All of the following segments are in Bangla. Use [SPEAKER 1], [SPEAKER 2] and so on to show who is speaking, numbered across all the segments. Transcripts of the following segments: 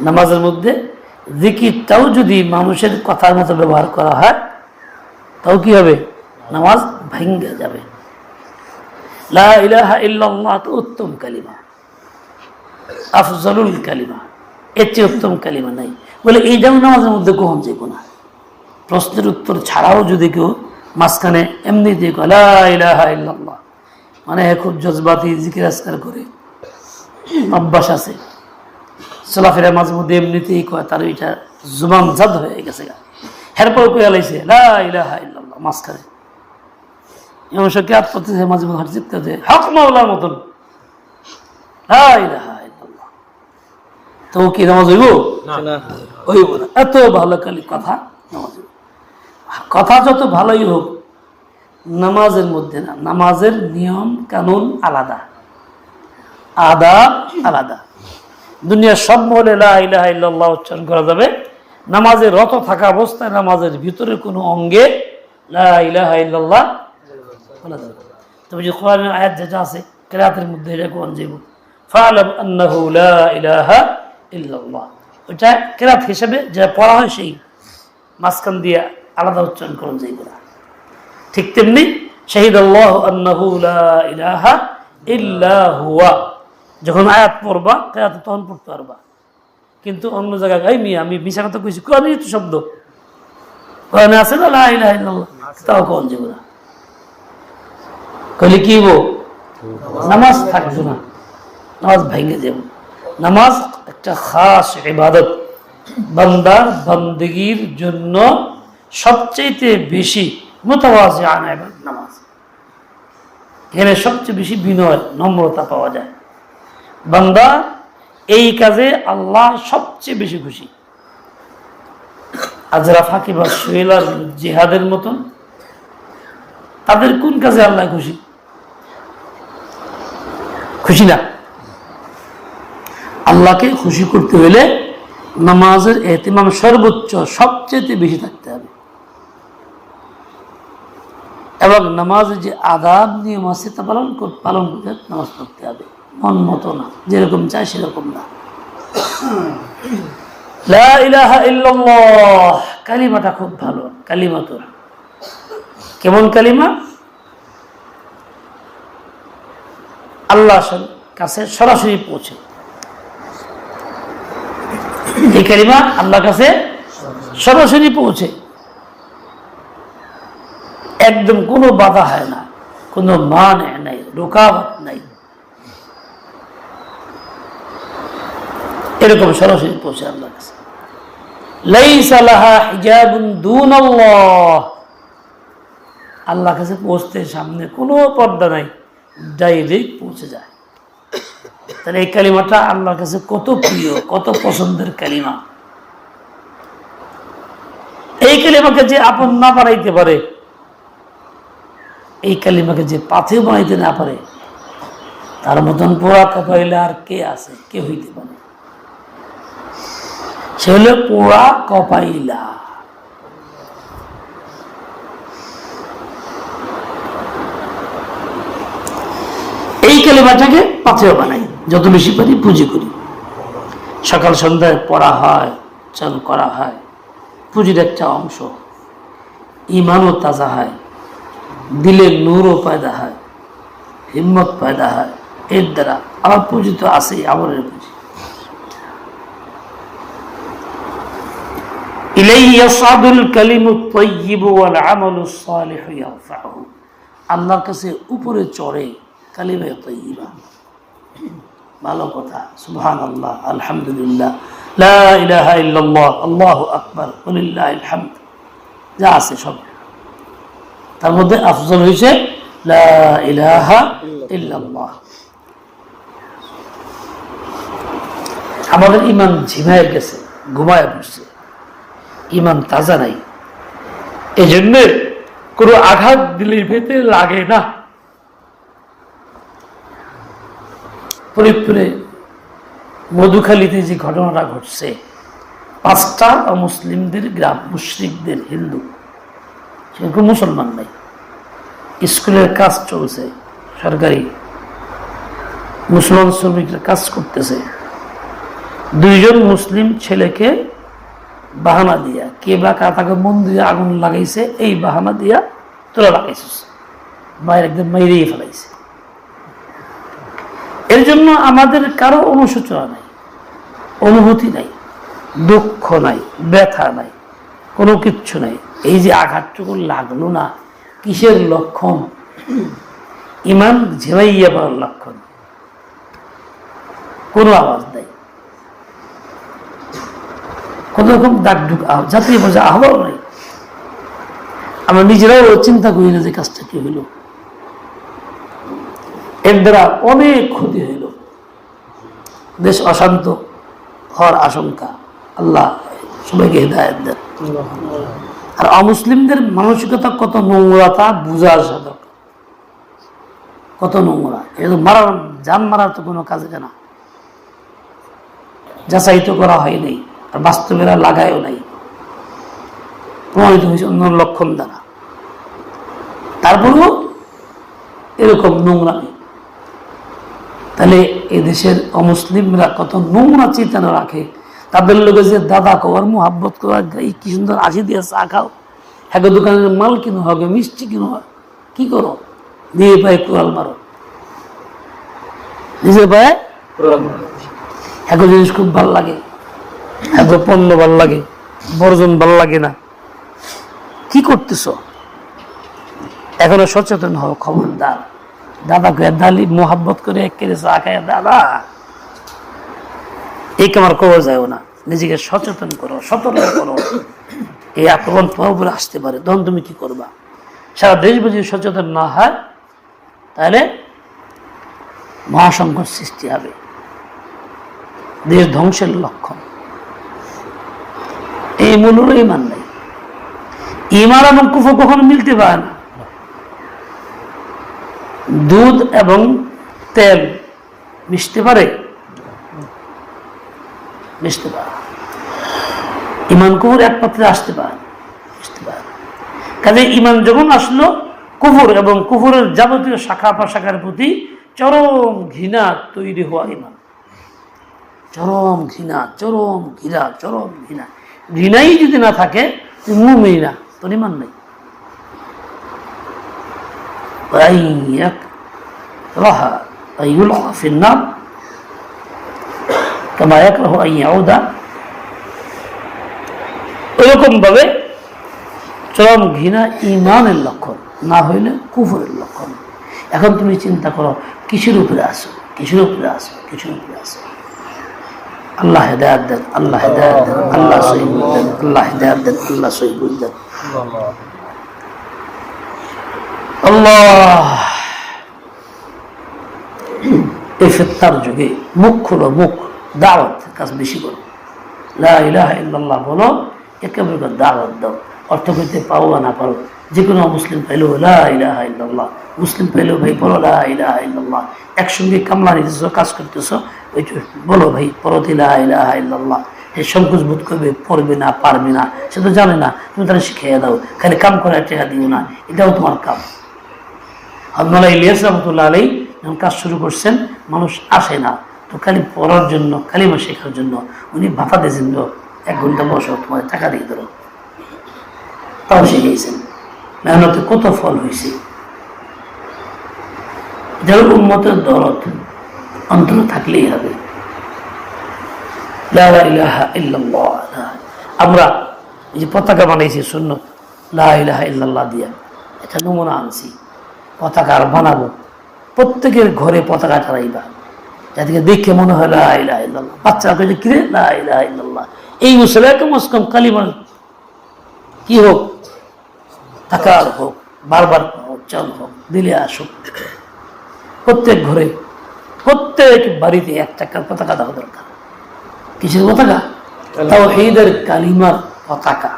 [SPEAKER 1] নামাজের মধ্যে জিকিরটাও যদি মানুষের কথার মতো ব্যবহার করা হয়, তাও কি হবে? নামাজ ভেঙ্গে যাবে। উত্তম কালিমা। আফজলুল কালিমা। এর চেয়ে উত্তম কালিমা নাই। বলে এই যেমন নামাজের মধ্যে গ্রহণ যে না প্রশ্নের উত্তর ছাড়াও যদি কেউ মাঝখানে এমনি দিয়ে লা ইলাহা মানে খুব জজবাতি, জিকির আজকার করে, অভ্যাস আছে। চলাফেরা মাঝে মধ্যে এমনিতেই কয় তার এটা জুবান জাদ হয়ে গেছে গা। এরপর কই আলাইছে? লা ইলাহা ইল্লাল্লাহ মাঝখানে। এমন সব ক্যাপ করতেছে মাঝে মধ্যে হাঁটতে চিৎকার হক মাওলার মতন। তো কি নামাজ হইব? হইব না। এত ভালো কালি কথা নামাজ কথা যত ভালোই হোক নামাজের মধ্যে না নামাজের নিয়ম কানুন আলাদা। আদাব আলাদা। দুনিয়ার সব মহলে লা ইলাহা ইল্লাল্লাহ উচ্চারণ করা যাবে। নামাজের রত থাকা অবস্থায় নামাজের ভিতরে কোনো অঙ্গে লা ইলাহা ইল্লাল্লাহ বলা যাবে। তবে যে কোরআনের আয়াত যেটা আছে, কেরাতের মধ্যে এটা কোরআন যাইব ফালাম আন্নাহু লা ইলাহা ইল্লাল্লাহ। ওটা কেরাত হিসেবে যা পড়া হয় সেই মাঝখান দিয়ে আলাদা উচ্চারণ করুন যাইব না ঠিক তেমনি শাহিদ আল্লাহ আন্নাহু লা ইলাহা ইল্লা যখন আয়াত পড়বা কেরাত তখন পড়তে পারবা। কিন্তু অন্য জায়গায় এই মিয়া আমি মিশা কথা কইছি কোরআনই তো শব্দ। কোরআনে আছে না লা ইলাহা ইল্লাল্লাহ তাও কোন না কইলে কি হইব? নামাজ থাকবে না। নামাজ ভেঙে যাব। নামাজ একটা খাস ইবাদত। বান্দার বন্দগির জন্য সবচেয়ে বেশি মোতাবাজি আনা নামাজ। এখানে সবচেয়ে বেশি বিনয় নম্রতা পাওয়া যায়। বান্দা, এই কাজে আল্লাহ সবচেয়ে বেশি খুশি। আজরা ফাঁকি বা সোহেলার জিহাদের মতন, তাদের কোন কাজে আল্লাহ খুশি? খুশি না। আল্লাহকে খুশি করতে হলে নামাজের এহতিমাম সর্বোচ্চ সবচেয়ে বেশি থাকতে হবে। এবং নামাজের যে আদাব, নিয়ম আছে তা পালন পালন করে নামাজ পড়তে হবে। মন মতো না। যেরকম চায় সেরকম না। কালিমাটা খুব ভালো। কালিমা তোর কেমন কালিমা? আল্লাহ কাছে সরাসরি পৌঁছে। এই কালিমা আল্লাহ কাছে সরাসরি পৌঁছে। একদম কোনো বাধা হয় না। কোনো মান নাই, রোকাবত নাই। এরকম সরাসরি পৌঁছে কাছে। আল্লাহ কাছে পৌঁছতে সামনে কোনো পর্দা নাই ডাইরেক্ট পৌঁছে যায়। তাহলে এই কালিমাটা আল্লাহর কাছে কত প্রিয়, কত পছন্দের কালিমা। এই কালিমাকে যে আপন না বানাইতে পারে, এই কালিমাকে যে পাথেও বানাইতে না পারে, তার মতন পোড়া কপাইলে আর কে আছে? কে হইতে পারে? হলো পোড়া কপাইলা। এই কালিমাটাকে পাথেও বানাই, যত বেশি পারি পুঁজি করি। সকাল সন্ধ্যায় পড়া হয়, চাল করা হয়, পুঁজির একটা অংশ। ইমানও তাজা হয়, দিলে নূরও পায়দা হয়, হিম্মত পায়দা হয়। এর দ্বারা আমার পুঁজি তো আছেই আমলের পুঁজি আল্লাহর কাছে উপরে চড়ে কালিমে তৈবা ভালো কথা। সুবহান আল্লাহ আলহামদুলিল্লাহ আল্লাহু আকবার ওয়ালিল্লাহিল হামদ যা আছে সব। তার মধ্যে আফজল হয়েছে আমাদের ইমান ঝিমায় গেছে, ঘুমায় পড়ছে। ইমান তাজা নাই। এই জন্য কোনো আঘাত দিলে ভেতে লাগে না। ফরিদপুরে মধুখালীতে যে ঘটনাটা ঘটছে, পাঁচটা মুসলিমদের গ্রাম, মুশ্রিকদের হিন্দু, সেরকম মুসলমান নাই। স্কুলের কাজ চলছে, সরকারি। মুসলমান শ্রমিকরা কাজ করতেছে। দুইজন মুসলিম ছেলেকে বাহানা দিয়া কে বা কাতাকে দিয়ে আগুন লাগাইছে, এই বাহানা দিয়া তোরা লাগাইছিস। বাইরে একদম মেরেই ফেলাইছে। এর জন্য আমাদের কারও অনুশোচনা নাই, অনুভূতি নাই, দুঃখ নাই, ব্যথা নাই, কোনো কিচ্ছু নাই। এই যে আঘাতটুকু লাগল না, কিসের লক্ষণ? ইমান ঝেমাইয়া পড়ার লক্ষণ। কোনো আওয়াজ নেই। কোন রকম ডাক ঢুক জাতীয় বোঝা আহ্বান নেই। আমরা নিজেরাও চিন্তা করি না যে কাজটা কি হইল এর দ্বারা অনেক ক্ষতি হইল। দেশ অশান্ত হওয়ার আশঙ্কা। আল্লাহ সবাইকে হৃদায়ত দেন। আর অমুসলিমদের মানসিকতা কত নোংরা তা বোঝার সাধক কত নোংরা। এটা মারার যান মারার তো কোনো কাজে না। যাচাই তো করা হয় নাই। আর বাস্তবেরা লাগায়ও নাই। প্রমাণিত হয়েছে অন্য লক্ষণ দ্বারা। তারপরেও এরকম নোংরামি। তাহলে এই দেশের অমুসলিমরা কত নোংরা চেতনা রাখে। তাদের লোকে যে দাদা কবার মোহাব্বত করা এই কি সুন্দর আসি দিয়ে চা খাও। হ্যাঁ দোকানের মাল কিনো হবে মিষ্টি কিনো হয়? কি করো? দিয়ে পায়ে কুড়াল মারো। নিজের পায়ে হ্যাঁ জিনিস খুব ভালো লাগে। হ্যাঁ পণ্য ভালো লাগে বর্জন ভালো লাগে না। কি করতেছ? এখনও সচেতন হও, খবরদার। দাদা কে দালি, মোহাব্বত করে এক কেড়ে চা খায় দাদা। এই কামার কবর যায় না, নিজেকে সচেতন করো, সতর্ক করো। এই আক্রমণ প্রভাবে আসতে পারে, তখন তুমি কি করবা? সারা দেশ যদি সচেতন না হয়, তাহলে মহাসংকট সৃষ্টি হবে। দেশ ধ্বংসের লক্ষণ। এই মূল্য ইমান নেই। ইমান এবং কুফর কখনো মিলতে পারে না। দুধ এবং তেল মিশতে পারে? মিশতে পারে। ইমান কুফর এক পাত্রে আসতে পারে। পারে। কাজে ইমান যখন আসলো, কুফর এবং কুফরের যাবতীয় শাখা প্রশাখার প্রতি চরম ঘৃণা তৈরি হওয়া ইমান। চরম ঘৃণা চরম ঘৃণা চরম ঘৃণা। ঘৃণাই যদি না থাকে মুমিনা তোর ইমান নেই। ওইরকম ভাবে চরম ঘৃণা ইমানের লক্ষণ, না হইলে কুফরের লক্ষণ। এখন তুমি চিন্তা করো, কিসের উপরে আসো কিসের উপরে আসো কিসের উপরে আসো আল্লাহ হেদায়াত দেন আল্লাহ হেদায়াত দেন আল্লাহ। দেন আল্লাহ হেদায়াত দেন আল্লাহ দেন। আল্লাহ। এই ফেত্তার যুগে মুখ খুলো মুখ দাওয়াত কাজ বেশি করো। লা ইলাহা ইল্লাল্লাহ বলো একেবারে দাওয়াত দাও। অর্থ করতে পাও না পারো। যে কোনো মুসলিম পাইলেও লা ইলাহা ইল্লাল্লাহ, মুসলিম পাইলেও ভাই বলো লা ইলাহা ইল্লাল্লাহ, একসঙ্গে কামলা নিতেছ কাজ করতেছ, ওই বলো ভাই পরতে ইল্লাল্লাহ, সে সংকোচ বোধ করবে, পড়বে না, পারবে না, সে তো জানে না, তুমি তারা শিখিয়ে দাও, খালি কাম করে টাকা দিও না, এটাও তোমার কাম। আল্লাহ ইলিয়াস রহমতুল্লাহ আলাই যখন কাজ শুরু করছেন, মানুষ আসে না, তো খালি পড়ার জন্য, কালিমা শেখার জন্য, উনি ভাতা দিয়েছেন এক ঘণ্টা বসো, তোমার টাকা দিয়ে ধরো। তাও শিখিয়েছেন মেহনতে কত ফল হয়েছে? যার উন্মতের দরদ অন্তর থাকলেই হবে। আমরা যে পতাকা বানাইছি শূন্য লা ইলাহা ইল্লাল্লাহ দিয়া। এটা নমুনা আনছি। পতাকা আর বানাবো। প্রত্যেকের ঘরে পতাকা টানাইবা যাদেরকে দেখে মনে হয় লা ইলাহা ইল্লাল্লাহ, বাচ্চারা কে কিরে? লা ইলাহা ইল্লাল্লাহ। এই মুসলে কম কালিমার কি হোক থাকার হোক বারবার উচ্চারণ হোক দিলে আসুক। প্রত্যেক ঘরে প্রত্যেক বাড়িতে এক টাকার পতাকা দেওয়া দরকার। কিসের পতাকা? তাও এইদের কালিমার পতাকা।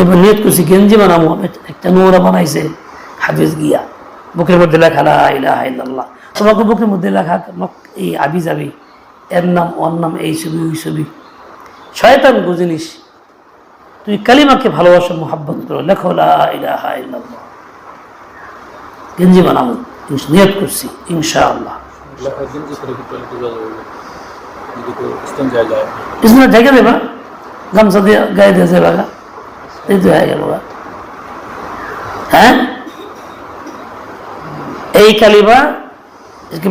[SPEAKER 1] এবার নিয়ত করছি গেঞ্জি বানাবো একটা নোংরা বানাইছে হাফিজ গিয়া। বুকের মধ্যে লেখা লা ইলাহা ইল্লাল্লাহ। তোমাকে বুকের মধ্যে লেখা এই আবি যাবি এর নাম ওর নাম এই ছবি ওই ছবি। শয়তান গো জিনিস তুমি কালিমাকে ভালোবাসো মোহাব্বত করো। লেখো লা ইলাহা ইল্লাল্লাহ। গেঞ্জি বানাবো নিয়ত করছি ইনশাআল্লাহ।
[SPEAKER 2] ইসলাম
[SPEAKER 1] ঢেকে দেবা গামছা দিয়ে গায়ে দিয়ে যাবা গা। এই তো হয়ে গেল হ্যাঁ? এই কালিমা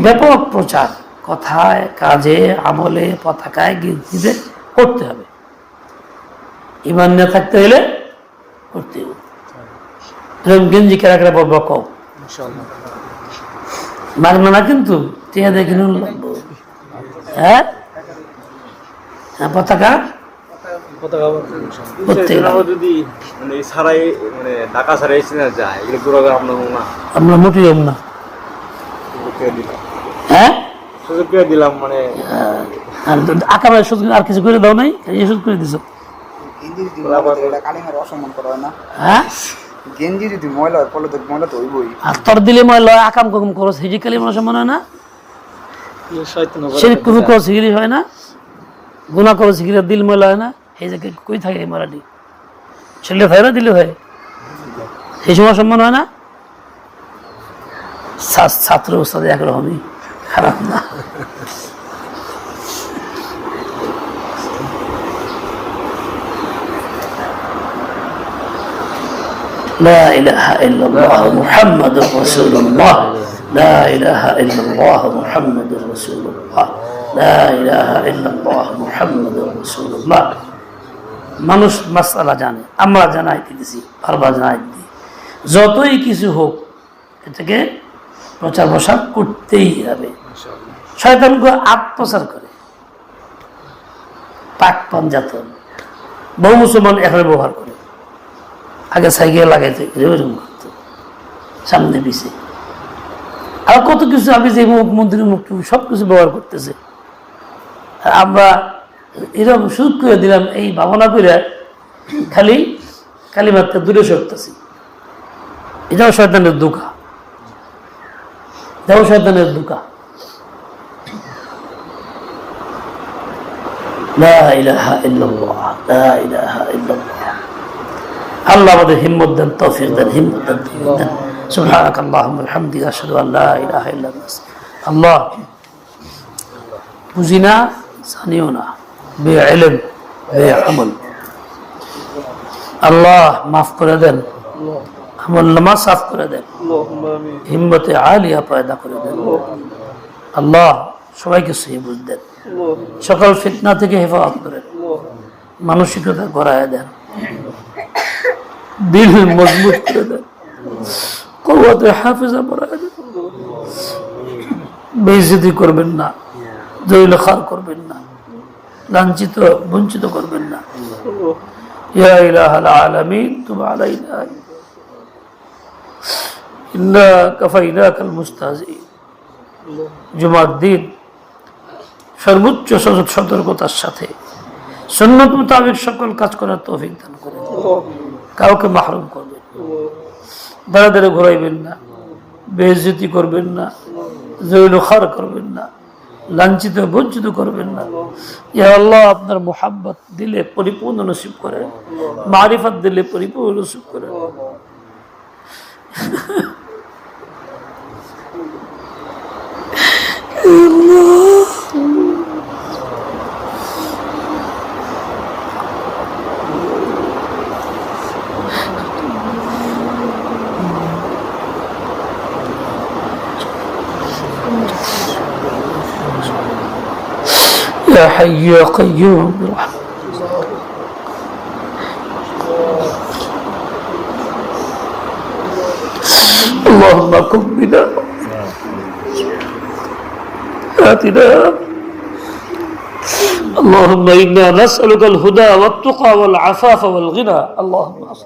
[SPEAKER 1] ব্যাপক প্রচার। কথায় কাজে আমলে পতাকায় গিয়ে করতে হবে। ইমান না থাকতে হলে করতে হবে। এরকম গেঞ্জি কেরা কেরা বলব কম।
[SPEAKER 2] ইনশাআল্লাহ
[SPEAKER 1] মাগনা না কিন্তু টিয়া দেখে নুন লাগবো। হ্যাঁ? হ্যাঁ, পতাকা।
[SPEAKER 3] আমরা মানে ছাড়াই মানে আমরা না।
[SPEAKER 1] মোটেই হ্যাঁ?
[SPEAKER 3] দিলাম মানে
[SPEAKER 1] আর আঁকাবার আর কিছু করে দাও নাই এই সুযোগ করে দিছো।
[SPEAKER 4] গেঞ্জি যদি ময়লা হয়, এটা কালিমার অসম্মান করা হয় না।
[SPEAKER 1] হ্যাঁ?
[SPEAKER 4] গেঞ্জি যদি ময়লা হয় ফলে তো ময়লা তো হইবই।
[SPEAKER 1] আর দিলে মই আকাম কম করো ফিজিক্যালি মনে সম্মান হয় না?
[SPEAKER 2] শয়তান
[SPEAKER 1] শিরিক কুফু করো সিগিরি হয় না? গুণা করো সিগিরি দিল ময়লা হয় না? এই যে কই থাকে এই মারাটি ছেলে হয় না দিলে হয়? সেই সময় সম্মান হয় না? ছাত্র একরকমই। খারাপ না। لا إله إلا الله محمد رسول الله لا إله إلا الله محمد رسول الله لا إله إلا الله محمد رسول الله মানুষ মাসালা জানে আমরা জানাই দিতেছি বারবার জানাই দিই যতই কিছু হোক এটাকে প্রচার প্রসার করতেই হবে শয়তানকে আত্মসার করে পাক পাঞ্জাতন বহু মুসলমান এখানে ব্যবহার করে আগে সাইকেল লাগাইতে এরকম করতো, সামনে পিছে। আর কত কিছু আমি যে মুখ মন্ত্রী মুখ সব কিছু ব্যবহার করতেছে। আমরা এরকম সুদ করে দিলাম, এই ভাবনা করে খালি কালিমাত্রা দূরে সরতেছি। এটাও শয়তানের দুঃখা এটাও শয়তানের দুঃখা লা ইলাহা ইল্লাল্লাহ, লা ইলাহা ইল্লাল্লাহ। আল্লাহ আমাদের হিম্মত দেন, তৌফিক দেন, হিম্মত দেন সুবহানাক আল্লাহুম্মা বিহামদিকা আশহাদু আন লা ইলাহা ইল্লা আনতা আল্লাহ বুঝি না, জানিও না। বে ইলম বে আমল আল্লাহ মাফ করে দেন। আমল নামা সাফ করে দেন। হিম্মতে আলিয়া পয়দা করে দেন। আল্লাহ সবাইকে সহি বুঝ দেন। সকল ফিতনা থেকে হেফাজত করেন। মানসিকতা গড়ায় দেন। দিল মজবুত করে কৌয়াতে হাফিজা করবেন না জৈল খার করবেন না, লাঞ্ছিত, বঞ্চিত করবেন না। ইয়া আলামিন, তুবা আলাইনা। ইন্না কাফাইনাকাল মুস্তাহজিন জুমার দিন সর্বোচ্চ সতর্কতার সাথে, সুন্নত মোতাবেক সকল কাজ করার তৌফিক দান করে কাউকে মাহরুম করবেন দাঁড়া দাঁড়ে ঘুরাইবেন না বেজতি করবেন না জৈল খার করবেন না, লাঞ্ছিত বঞ্চিত করবেন না। ইয়া আল্লাহ, আপনার মোহাব্বত দিলে পরিপূর্ণ নসিব করে মারিফত দিলে পরিপূর্ণ নসিব করে يا حي يا قيوم. برحمتك اللهم كن بنا. آتنا. اللهم إنا نسألك الهدى والتقى والعفاف والغنى. اللهم أصل.